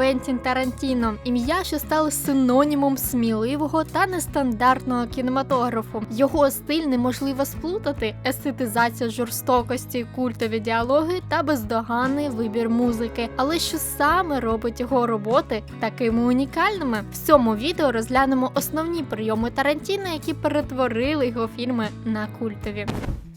Квентін Тарантіно, ім'я, що стало синонімом сміливого та нестандартного кінематографу. Його стиль неможливо сплутати, естетизація жорстокості, культові діалоги та бездоганний вибір музики. Але що саме робить його роботи такими унікальними? В цьому відео розглянемо основні прийоми Тарантіно, які перетворили його фільми на культові.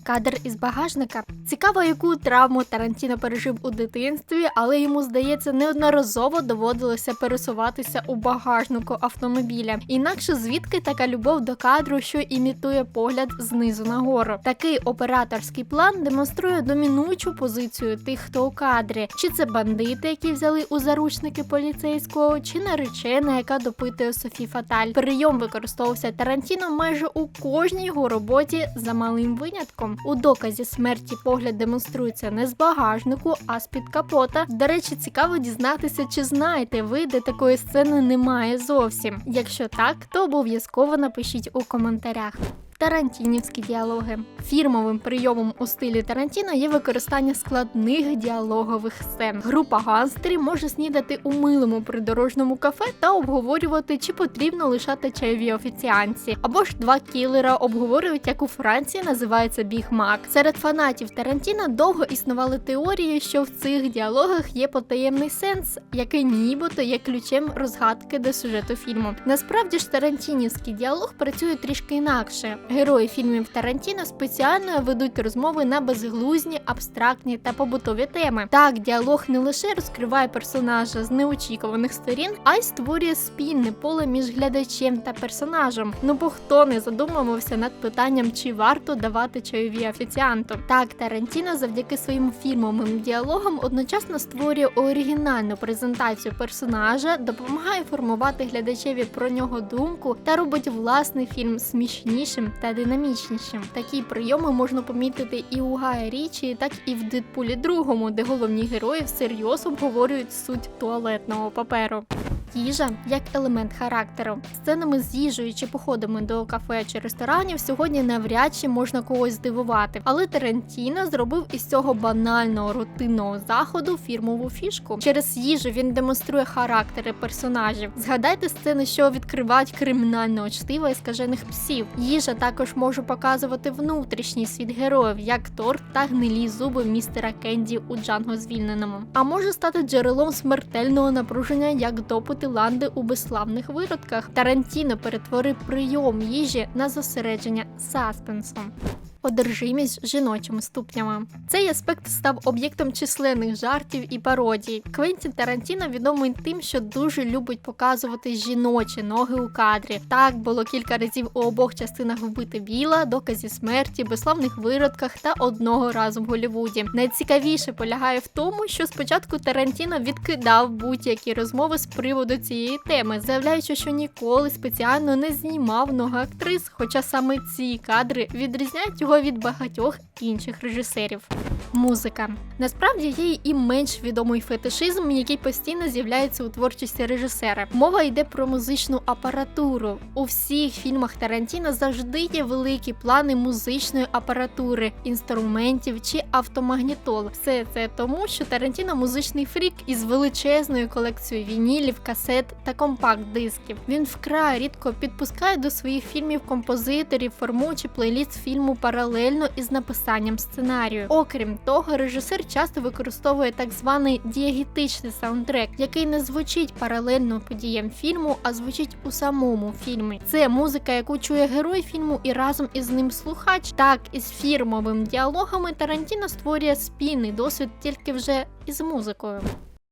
Кадр із багажника. Цікаво, яку травму Тарантіно пережив у дитинстві, але йому здається, неодноразово доводилося пересуватися у багажнику автомобіля. Інакше звідки така любов до кадру, що імітує погляд знизу нагору. Такий операторський план демонструє домінуючу позицію тих, хто у кадрі. Чи це бандити, які взяли у заручники поліцейського, чи наречена, яка допитує Софі Фаталь. Прийом використовувався Тарантіно майже у кожній його роботі за малим винятком. У доказі смерті погляд демонструється не з багажнику, а з під капота. До речі, цікаво дізнатися, чи знаєте ви, де такої сцени немає зовсім. Якщо так, то обов'язково напишіть у коментарях. Тарантінівські діалоги. Фірмовим прийомом у стилі Тарантіно є використання складних діалогових сцен. Група гангстерів може снідати у милому придорожному кафе та обговорювати, чи потрібно лишати чайові офіціанці. Або ж два кілера обговорюють, як у Франції називається Біг Мак. Серед фанатів Тарантіно довго існували теорії, що в цих діалогах є потаємний сенс, який нібито є ключем розгадки до сюжету фільму. Насправді ж Тарантінівський діалог працює трішки інакше. Герої фільмів Тарантіно спеціально ведуть розмови на безглузні, абстрактні та побутові теми. Так, діалог не лише розкриває персонажа з неочікуваних сторін, а й створює спільне поле між глядачем та персонажем. Ну бо хто не задумувався над питанням, чи варто давати чайові офіціанту. Так, Тарантіно завдяки своїм фільмовим діалогам одночасно створює оригінальну презентацію персонажа, допомагає формувати глядачеві про нього думку та робить власний фільм смішнішим та динамічнішим. Такі прийоми можна помітити і у Гая Річі, так і в Дедпулі другому, де головні герої всерйоз обговорюють суть туалетного паперу. Їжа як елемент характеру. Сценами з їжею чи походами до кафе чи ресторанів сьогодні навряд чи можна когось здивувати. Але Тарантіно зробив із цього банального рутинного заходу фірмову фішку. Через їжу він демонструє характери персонажів. Згадайте сцени, що відкривають кримінального чтива і скажених псів. Їжа також може показувати внутрішній світ героїв, як торт та гнилі зуби містера Кенді у Джанго звільненому. А може стати джерелом смертельного напруження, як допит Ланди у безславних виродках. Тарантіно перетворив прийом їжі на зосередження саспенсом. Одержимість жіночими ступнями. Цей аспект став об'єктом численних жартів і пародій. Квентін Тарантіно відомий тим, що дуже любить показувати жіночі ноги у кадрі. Так було кілька разів у обох частинах вбити біла, доказі смерті, безславних виродках та одного разу в Голлівуді. Найцікавіше полягає в тому, що спочатку Тарантіно відкидав будь-які розмови з приводу цієї теми, заявляючи, що ніколи спеціально не знімав ноги актрис, хоча саме ці кадри відрізняють його від багатьох інших режисерів. Музика насправді є і менш відомий фетишизм, який постійно з'являється у творчості режисера. Мова йде про музичну апаратуру. У всіх фільмах Тарантіно завжди є великі плани музичної апаратури, інструментів чи автомагнітол. Все це тому, що Тарантіно музичний фрік із величезною колекцією вінілів, касет та компакт-дисків. Він вкрай рідко підпускає до своїх фільмів композиторів, формуючи плейліст фільму паралельно із написанням сценарію. Окрім того, режисер часто використовує так званий діагетичний саундтрек, який не звучить паралельно подіям фільму, а звучить у самому фільмі. Це музика, яку чує герой фільму, і разом із ним слухач. Так, із фірмовим діалогами Тарантіно створює спільний досвід тільки вже із музикою.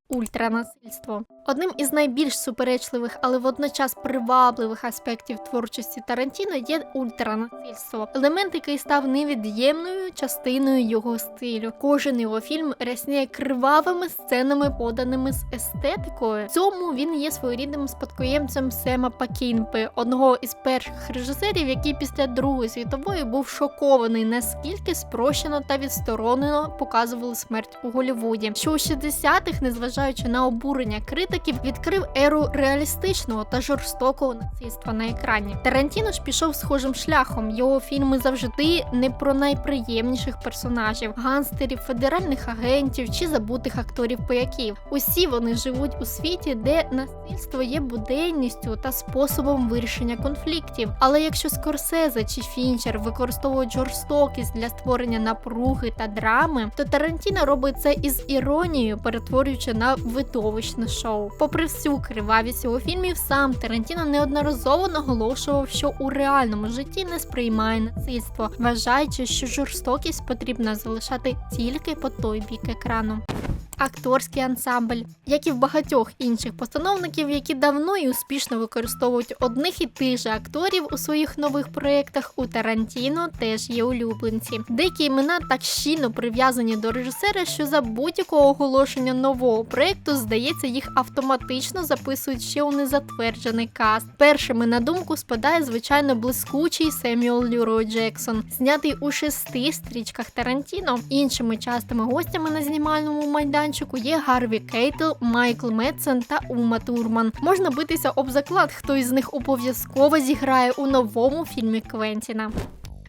Ультранасильство одним із найбільш суперечливих, але водночас привабливих аспектів творчості Тарантіно є ультранасильство, елемент, який став невід'ємною частиною його стилю. Кожен його фільм рясніє кривавими сценами, поданими з естетикою. В Цьому він є своєрідним спадкоємцем Сема Пакінпи, одного із перших режисерів, який після Другої світової був шокований, наскільки спрощено та відсторонено показували смерть у Голлівуді. Що у 60-х, незважаючи на обурення критики, критиків відкрив еру реалістичного та жорстокого насильства на екрані. Тарантіно ж пішов схожим шляхом. Його фільми завжди не про найприємніших персонажів, ганстерів, федеральних агентів чи забутих акторів-пояків. Усі вони живуть у світі, де насильство є буденністю та способом вирішення конфліктів. Але якщо Скорсезе чи Фінчер використовують жорстокість для створення напруги та драми, то Тарантіно робить це із іронією, перетворюючи на видовищне шоу. Попри всю кривавість його фільмів, сам Тарантіно неодноразово наголошував, що у реальному житті не сприймає насильство, вважаючи, що жорстокість потрібно залишати тільки по той бік екрану. Акторський ансамбль, як і в багатьох інших постановників, які давно і успішно використовують одних і тих же акторів у своїх нових проєктах, у Тарантіно теж є улюбленці. Деякі імена так щільно прив'язані до режисера, що за будь-якого оголошення нового проєкту, здається, їх автоматично записують ще у незатверджений каст. Першими на думку спадає звичайно блискучий Семюел Люрой Джексон, знятий у шести стрічках Тарантіно. Іншими частими гостями на знімальному майданчику є Гарві Кейтл, Майкл Медсен та Ума Турман. Можна битися об заклад, хто із них обов'язково зіграє у новому фільмі Квентіна.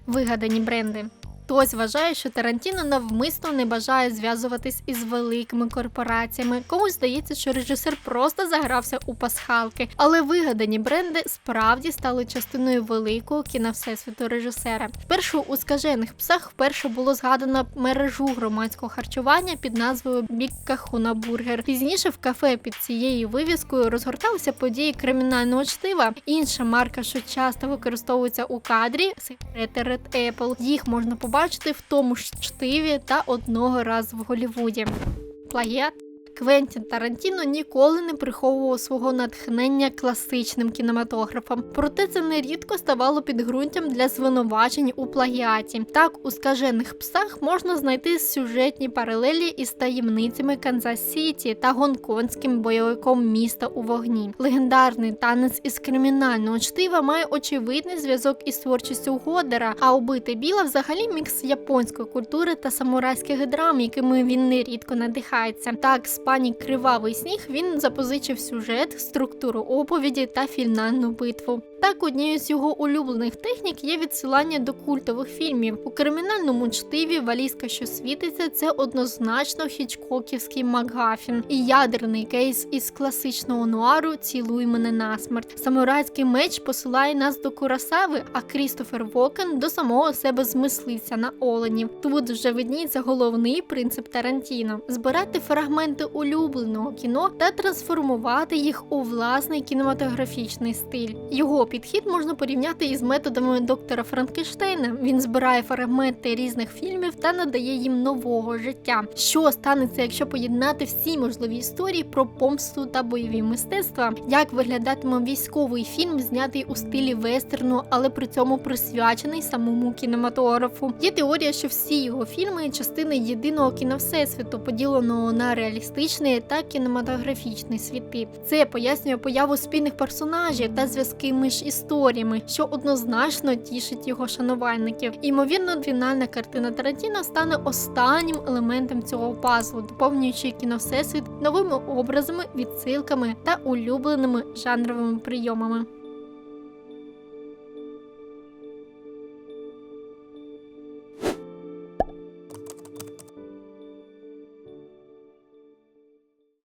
Вигадані бренди. Хтось вважає, що Тарантіно навмисно не бажає зв'язуватись із великими корпораціями. Комусь здається, що режисер просто загрався у пасхалки. Але вигадані бренди справді стали частиною великого кіна всесвіту режисера. Спершу у скажених псах вперше було згадано мережу громадського харчування під назвою Бікка Хуна Бургер. Пізніше в кафе під цією вивіскою розгорталися події кримінального чтива. Інша марка, що часто використовується у кадрі, сигарети Red Apple. Їх можна побачити в тому ж чтиві та одного разу в Голлівуді. Плагіат Квентін Тарантіно ніколи не приховував свого натхнення класичним кінематографом, проте це нерідко ставало підґрунтям для звинувачень у плагіаті. Так, у скажених псах можна знайти сюжетні паралелі із таємницями Канзас Сіті та гонконгським бойовиком міста у вогні. Легендарний танець із кримінального чтива має очевидний зв'язок із творчістю Годера, а убити біла взагалі мікс японської культури та самурайських драм, якими він нерідко надихається. Так, пані Кривавий сніг він запозичив сюжет, структуру оповіді та фінальну битву. Так, однією з його улюблених технік є відсилання до культових фільмів. У кримінальному чтиві валізка, що світиться, це однозначно хічкоківський Макгафін і ядерний кейс із класичного нуару Цілуй мене насмерть. Самурайський меч посилає нас до Курасави, а Крістофер Вокен до самого себе змислився на оленів. Тут вже видніється головний принцип Тарантіно: збирати фрагменти улюбленого кіно та трансформувати їх у власний кінематографічний стиль. Його підхід можна порівняти із методами доктора Франкенштейна. Він збирає фрагменти різних фільмів та надає їм нового життя. Що станеться, якщо поєднати всі можливі історії про помсту та бойові мистецтва? Як виглядатиме військовий фільм, знятий у стилі вестерну, але при цьому присвячений самому кінематографу? Є теорія, що всі його фільми частини єдиного кіновсесвіту, поділеного на реалістичний та кінематографічний світи. Це пояснює появу спільних персонажів та зв'язки між історіями, що однозначно тішить його шанувальників. Імовірно, фінальна картина Тарантіно стане останнім елементом цього пазлу, доповнюючи кіновсесвіт новими образами, відсилками та улюбленими жанровими прийомами.